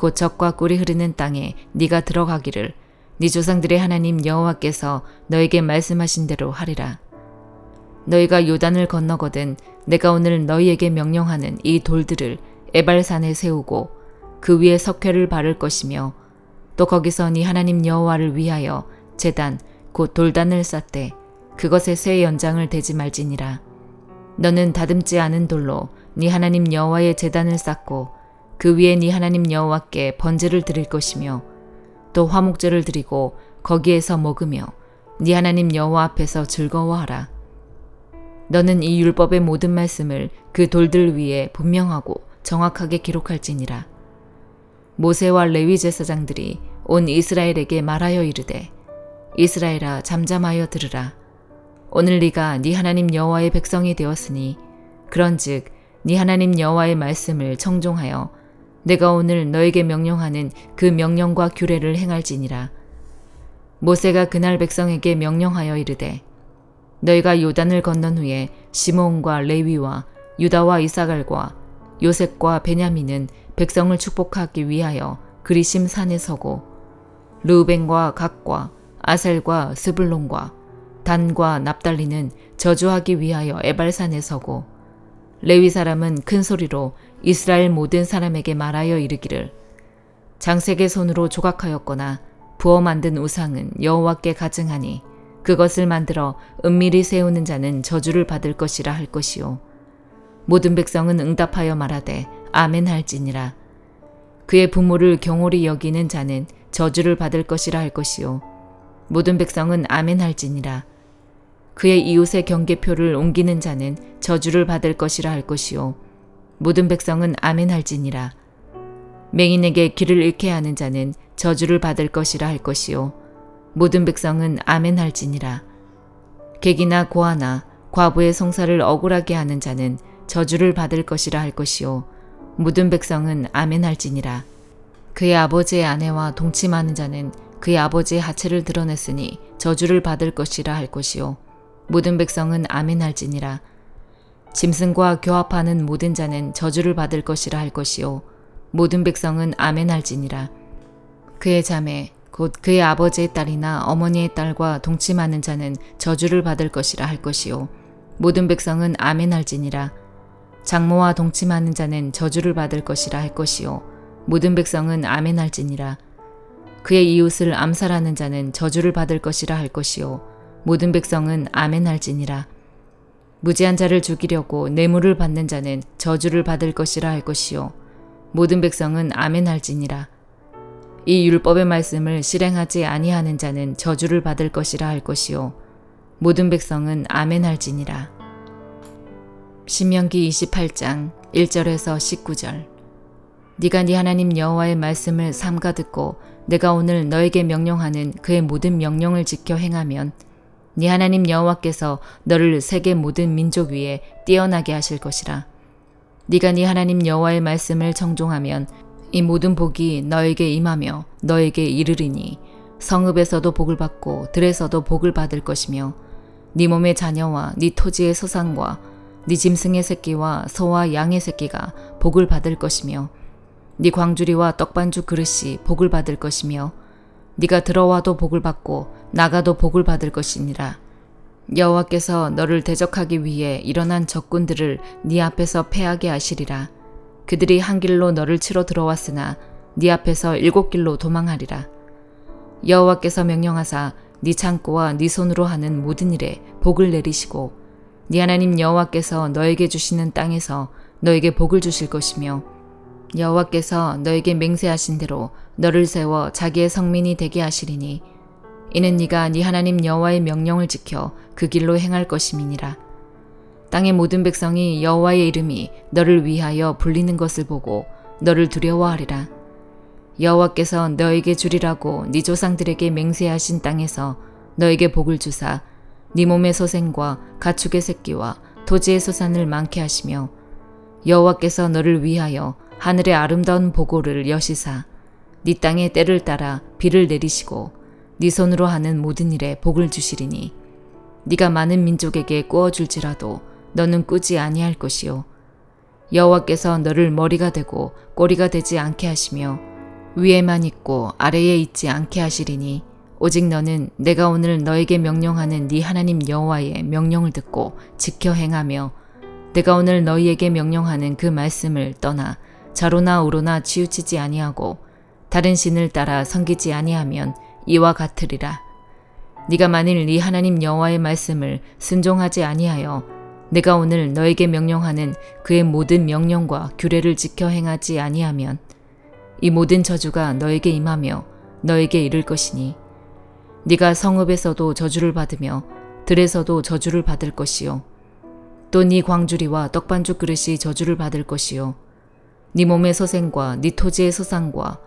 곧 적과 꿀이 흐르는 땅에 네가 들어가기를 네 조상들의 하나님 여호와께서 너에게 말씀하신 대로 하리라. 너희가 요단을 건너거든 내가 오늘 너희에게 명령하는 이 돌들을 에발산에 세우고 그 위에 석회를 바를 것이며 또 거기서 네 하나님 여호와를 위하여 제단 곧 돌단을 쌓되 그것에 새 연장을 대지 말지니라. 너는 다듬지 않은 돌로 네 하나님 여호와의 제단을 쌓고 그 위에 네 하나님 여호와께 번제를 드릴 것이며 또 화목제를 드리고 거기에서 먹으며 네 하나님 여호와 앞에서 즐거워하라. 너는 이 율법의 모든 말씀을 그 돌들 위에 분명하고 정확하게 기록할지니라. 모세와 레위 제사장들이 온 이스라엘에게 말하여 이르되 이스라엘아 잠잠하여 들으라. 오늘 네가 네 하나님 여호와의 백성이 되었으니 그런즉 네 하나님 여호와의 말씀을 청종하여 내가 오늘 너에게 명령하는 그 명령과 규례를 행할지니라. 모세가 그날 백성에게 명령하여 이르되 너희가 요단을 건넌 후에 시몬과 레위와 유다와 이사갈과 요셉과 베냐민은 백성을 축복하기 위하여 그리심 산에 서고 르우벤과 각과 아셀과 스불론과 단과 납달리는 저주하기 위하여 에발산에 서고 레위 사람은 큰 소리로 이스라엘 모든 사람에게 말하여 이르기를 장색의 손으로 조각하였거나 부어 만든 우상은 여호와께 가증하니 그것을 만들어 은밀히 세우는 자는 저주를 받을 것이라 할 것이요. 모든 백성은 응답하여 말하되 아멘 할지니라. 그의 부모를 경홀히 여기는 자는 저주를 받을 것이라 할 것이요. 모든 백성은 아멘 할지니라 그의 이웃의 경계표를 옮기는 자는 저주를 받을 것이라 할 것이요. 모든 백성은 아멘 할지니라. 맹인에게 길을 잃게 하는 자는 저주를 받을 것이라 할 것이요. 모든 백성은 아멘 할지니라. 객이나 고아나 과부의 성사를 억울하게 하는 자는 저주를 받을 것이라 할 것이요. 모든 백성은 아멘 할지니라. 그의 아버지의 아내와 동침하는 자는 그의 아버지의 하체를 드러냈으니 저주를 받을 것이라 할 것이요 모든 백성은 아멘할지니라. 짐승과 교합하는 모든 자는 저주를 받을 것이라 할 것이요. 모든 백성은 아멘할지니라. 그의 자매 곧 그의 아버지의 딸이나 어머니의 딸과 동침하는 자는 저주를 받을 것이라 할 것이요. 모든 백성은 아멘할지니라. 장모와 동침하는 자는 저주를 받을 것이라 할 것이요. 모든 백성은 아멘할지니라. 그의 이웃을 암살하는 자는 저주를 받을 것이라 할 것이요 모든 백성은 아멘할지니라. 무지한 자를 죽이려고 뇌물을 받는 자는 저주를 받을 것이라 할 것이요. 모든 백성은 아멘할지니라. 이 율법의 말씀을 실행하지 아니하는 자는 저주를 받을 것이라 할 것이요. 모든 백성은 아멘할지니라. 신명기 28장 1절에서 19절. 네가 네 하나님 여호와의 말씀을 삼가 듣고 내가 오늘 너에게 명령하는 그의 모든 명령을 지켜 행하면 네 하나님 여호와께서 너를 세계 모든 민족 위에 뛰어나게 하실 것이라. 네가 네 하나님 여호와의 말씀을 정종하면 이 모든 복이 너에게 임하며 너에게 이르리니 성읍에서도 복을 받고 들에서도 복을 받을 것이며 네 몸의 자녀와 네 토지의 소산과 네 짐승의 새끼와 소와 양의 새끼가 복을 받을 것이며 네 광주리와 떡반죽 그릇이 복을 받을 것이며 네가 들어와도 복을 받고 나가도 복을 받을 것이니라. 여호와께서 너를 대적하기 위해 일어난 적군들을 네 앞에서 패하게 하시리라. 그들이 한 길로 너를 치러 들어왔으나 네 앞에서 일곱 길로 도망하리라. 여호와께서 명령하사 네 창고와 네 손으로 하는 모든 일에 복을 내리시고 네 하나님 여호와께서 너에게 주시는 땅에서 너에게 복을 주실 것이며 여호와께서 너에게 맹세하신 대로 너를 세워 자기의 성민이 되게 하시리니 이는 네가 네 하나님 여호와의 명령을 지켜 그 길로 행할 것임이니라. 땅의 모든 백성이 여호와의 이름이 너를 위하여 불리는 것을 보고 너를 두려워하리라. 여호와께서 너에게 주리라고 네 조상들에게 맹세하신 땅에서 너에게 복을 주사 네 몸의 소생과 가축의 새끼와 토지의 소산을 많게 하시며 여호와께서 너를 위하여 하늘의 아름다운 보고를 여시사. 네 땅에 때를 따라 비를 내리시고 네 손으로 하는 모든 일에 복을 주시리니. 네가 많은 민족에게 꾸어 줄지라도 너는 꾸지 아니할 것이요. 여호와께서 너를 머리가 되고 꼬리가 되지 않게 하시며 위에만 있고 아래에 있지 않게 하시리니. 오직 너는 내가 오늘 너에게 명령하는 네 하나님 여호와의 명령을 듣고 지켜 행하며 내가 오늘 너희에게 명령하는 그 말씀을 떠나 자로나 우로나 치우치지 아니하고 다른 신을 따라 섬기지 아니하면 이와 같으리라. 네가 만일 네 하나님 여호와의 말씀을 순종하지 아니하여 내가 오늘 너에게 명령하는 그의 모든 명령과 규례를 지켜 행하지 아니하면 이 모든 저주가 너에게 임하며 너에게 이를 것이니 네가 성읍에서도 저주를 받으며 들에서도 저주를 받을 것이요 또 네 광주리와 떡반죽 그릇이 저주를 받을 것이요 네 몸의 소생과 네 토지의 소상과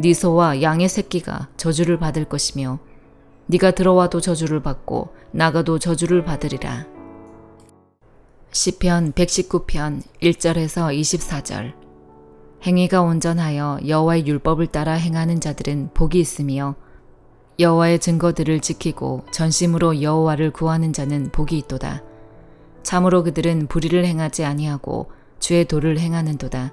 네 소와 양의 새끼가 저주를 받을 것이며 네가 들어와도 저주를 받고 나가도 저주를 받으리라. 시편 119편 1절에서 24절 행위가 온전하여 여호와의 율법을 따라 행하는 자들은 복이 있으며 여호와의 증거들을 지키고 전심으로 여호와를 구하는 자는 복이 있도다. 참으로 그들은 불의를 행하지 아니하고 주의 도를 행하는도다.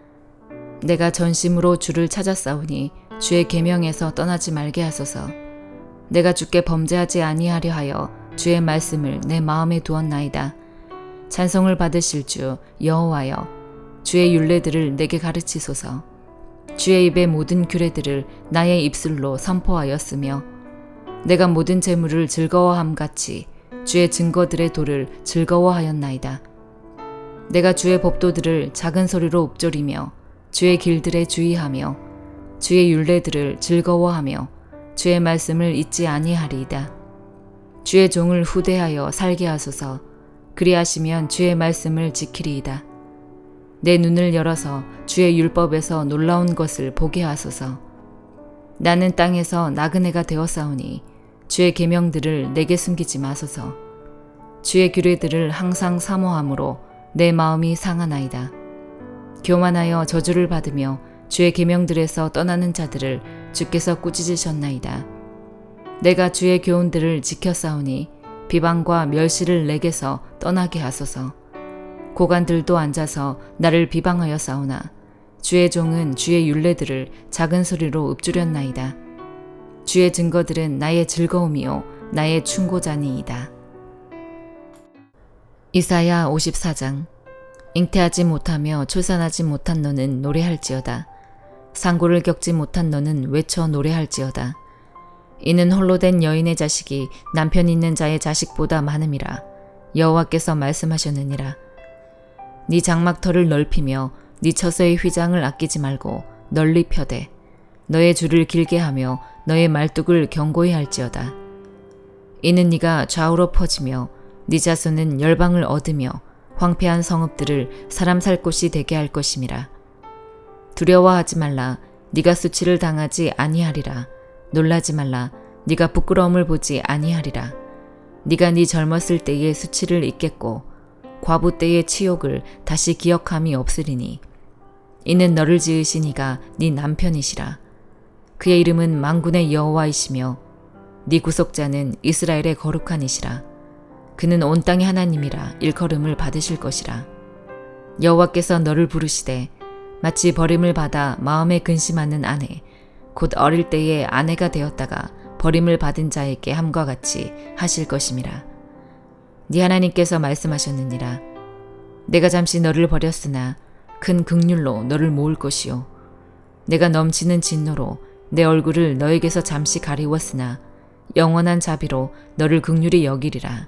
내가 전심으로 주를 찾았사오니 주의 계명에서 떠나지 말게 하소서. 내가 주께 범죄하지 아니하려 하여 주의 말씀을 내 마음에 두었나이다. 찬송을 받으실 주 여호와여 주의 윤례들을 내게 가르치소서. 주의 입의 모든 규례들을 나의 입술로 선포하였으며 내가 모든 재물을 즐거워함 같이 주의 증거들의 도를 즐거워하였나이다. 내가 주의 법도들을 작은 소리로 읊조리며 주의 길들에 주의하며 주의 윤례들을 즐거워하며 주의 말씀을 잊지 아니하리이다. 주의 종을 후대하여 살게 하소서 그리하시면 주의 말씀을 지키리이다. 내 눈을 열어서 주의 율법에서 놀라운 것을 보게 하소서. 나는 땅에서 나그네가 되었사오니 주의 계명들을 내게 숨기지 마소서. 주의 규례들을 항상 사모함으로 내 마음이 상하나이다. 교만하여 저주를 받으며 주의 계명들에서 떠나는 자들을 주께서 꾸짖으셨나이다. 내가 주의 교훈들을 지켰사오니 비방과 멸시를 내게서 떠나게 하소서. 고관들도 앉아서 나를 비방하여 싸우나 주의 종은 주의 윤례들을 작은 소리로 읊조렸나이다. 주의 증거들은 나의 즐거움이요 나의 충고자니이다. 이사야 54장 잉태하지 못하며 출산하지 못한 너는 노래할지어다. 상고를 겪지 못한 너는 외쳐 노래할지어다. 이는 홀로 된 여인의 자식이 남편 있는 자의 자식보다 많음이라. 여호와께서 말씀하셨느니라. 네 장막터를 넓히며 네 처서의 휘장을 아끼지 말고 널리 펴되 너의 줄을 길게 하며 너의 말뚝을 견고히 할지어다. 이는 네가 좌우로 퍼지며 네 자손은 열방을 얻으며 황폐한 성읍들을 사람 살 곳이 되게 할 것임이라. 두려워하지 말라. 네가 수치를 당하지 아니하리라. 놀라지 말라. 네가 부끄러움을 보지 아니하리라. 네가 네 젊었을 때의 수치를 잊겠고 과부 때의 치욕을 다시 기억함이 없으리니 이는 너를 지으신 이가 네 남편이시라. 그의 이름은 망군의 여호와이시며 네 구속자는 이스라엘의 거룩한 이시라. 그는 온 땅의 하나님이라 일컬음을 받으실 것이라. 여호와께서 너를 부르시되 마치 버림을 받아 마음에 근심하는 아내 곧 어릴 때에 아내가 되었다가 버림을 받은 자에게 함과 같이 하실 것임이라. 네 하나님께서 말씀하셨느니라. 내가 잠시 너를 버렸으나 큰 극률로 너를 모을 것이요. 내가 넘치는 진노로 내 얼굴을 너에게서 잠시 가리웠으나 영원한 자비로 너를 극률히 여기리라.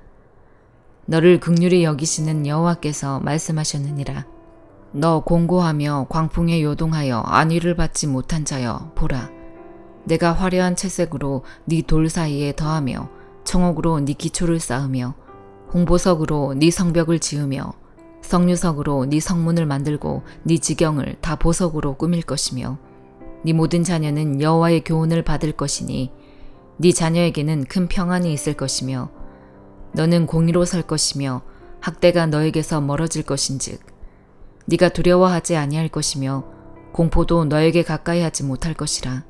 너를 극률히 여기시는 여호와께서 말씀하셨느니라. 너 공고하며 광풍에 요동하여 안위를 받지 못한 자여 보라. 내가 화려한 채색으로 네 돌 사이에 더하며 청옥으로 네 기초를 쌓으며 홍보석으로 네 성벽을 지으며 성류석으로 네 성문을 만들고 네 지경을 다 보석으로 꾸밀 것이며 네 모든 자녀는 여호와의 교훈을 받을 것이니 네 자녀에게는 큰 평안이 있을 것이며 너는 공의로 설 것이며 학대가 너에게서 멀어질 것인즉 네가 두려워하지 아니할 것이며 공포도 너에게 가까이 하지 못할 것이라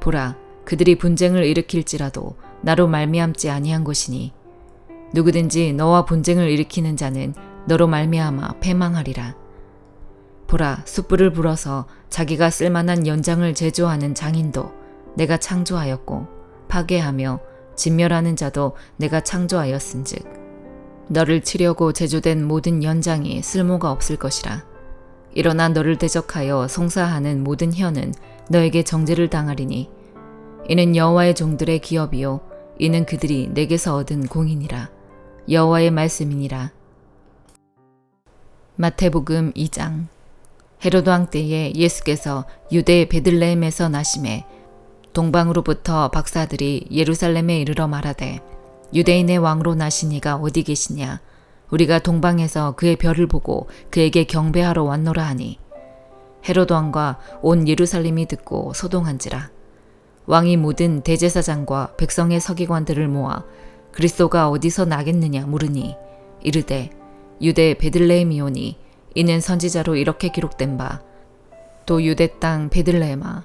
보라 그들이 분쟁을 일으킬지라도 나로 말미암지 아니한 것이니 누구든지 너와 분쟁을 일으키는 자는 너로 말미암아 패망하리라. 보라 숯불을 불어서 자기가 쓸만한 연장을 제조하는 장인도 내가 창조하였고 파괴하며 진멸하는 자도 내가 창조하였은즉 너를 치려고 제조된 모든 연장이 쓸모가 없을 것이라. 일어나 너를 대적하여 송사하는 모든 혀는 너에게 정죄를 당하리니 이는 여호와의 종들의 기업이요 이는 그들이 내게서 얻은 공인이라. 여호와의 말씀이니라. 마태복음 2장 헤로도 왕 때에 예수께서 유대 베들레헴에서 나심에 동방으로부터 박사들이 예루살렘에 이르러 말하되 유대인의 왕으로 나신 이가 어디 계시냐? 우리가 동방에서 그의 별을 보고 그에게 경배하러 왔노라 하니. 헤로도 왕과 온 예루살렘이 듣고 소동한지라. 왕이 모든 대제사장과 백성의 서기관들을 모아 그리스도가 어디서 나겠느냐 물으니 이르되 유대 베들레헴이오니 이는 선지자로 이렇게 기록된 바 또 유대 땅 베들레헴아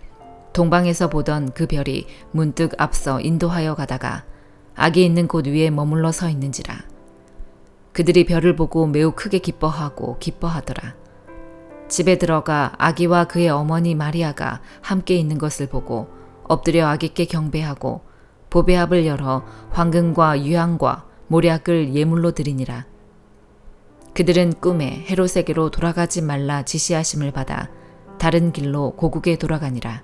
동방에서 보던 그 별이 문득 앞서 인도하여 가다가 아기 있는 곳 위에 머물러 서 있는지라. 그들이 별을 보고 매우 크게 기뻐하고 기뻐하더라. 집에 들어가 아기와 그의 어머니 마리아가 함께 있는 것을 보고 엎드려 아기께 경배하고 보배합을 열어 황금과 유향과 모략을 예물로 드리니라. 그들은 꿈에 헤롯에게로 돌아가지 말라 지시하심을 받아 다른 길로 고국에 돌아가니라.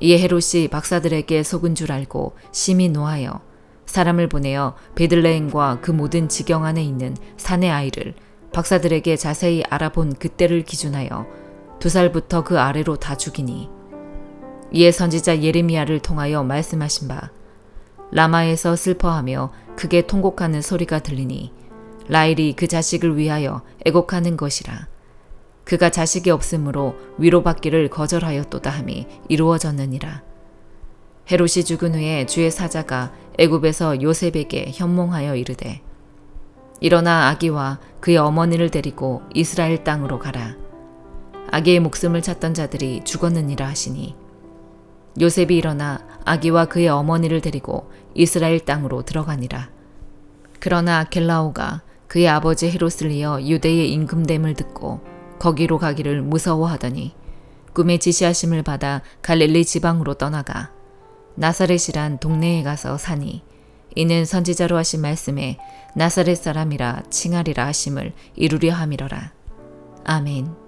이에 헤롯이 박사들에게 속은 줄 알고 심히 노하여 사람을 보내어 베들레헴과 그 모든 지경 안에 있는 사내 아이를 박사들에게 자세히 알아본 그때를 기준하여 두 살부터 그 아래로 다 죽이니 이에 선지자 예레미야를 통하여 말씀하신 바 라마에서 슬퍼하며 크게 통곡하는 소리가 들리니 라일이 그 자식을 위하여 애곡하는 것이라. 그가 자식이 없으므로 위로받기를 거절하였도다 함이 이루어졌느니라. 헤롯이 죽은 후에 주의 사자가 애굽에서 요셉에게 현몽하여 이르되 일어나 아기와 그의 어머니를 데리고 이스라엘 땅으로 가라. 아기의 목숨을 찾던 자들이 죽었느니라 하시니 요셉이 일어나 아기와 그의 어머니를 데리고 이스라엘 땅으로 들어가니라. 그러나 겔라오가 그의 아버지 헤롯을 이어 유대의 임금됨을 듣고 거기로 가기를 무서워하더니 꿈의 지시하심을 받아 갈릴리 지방으로 떠나가 나사렛이란 동네에 가서 사니 이는 선지자로 하신 말씀에 나사렛 사람이라 칭하리라 하심을 이루려 함이로라. 아멘.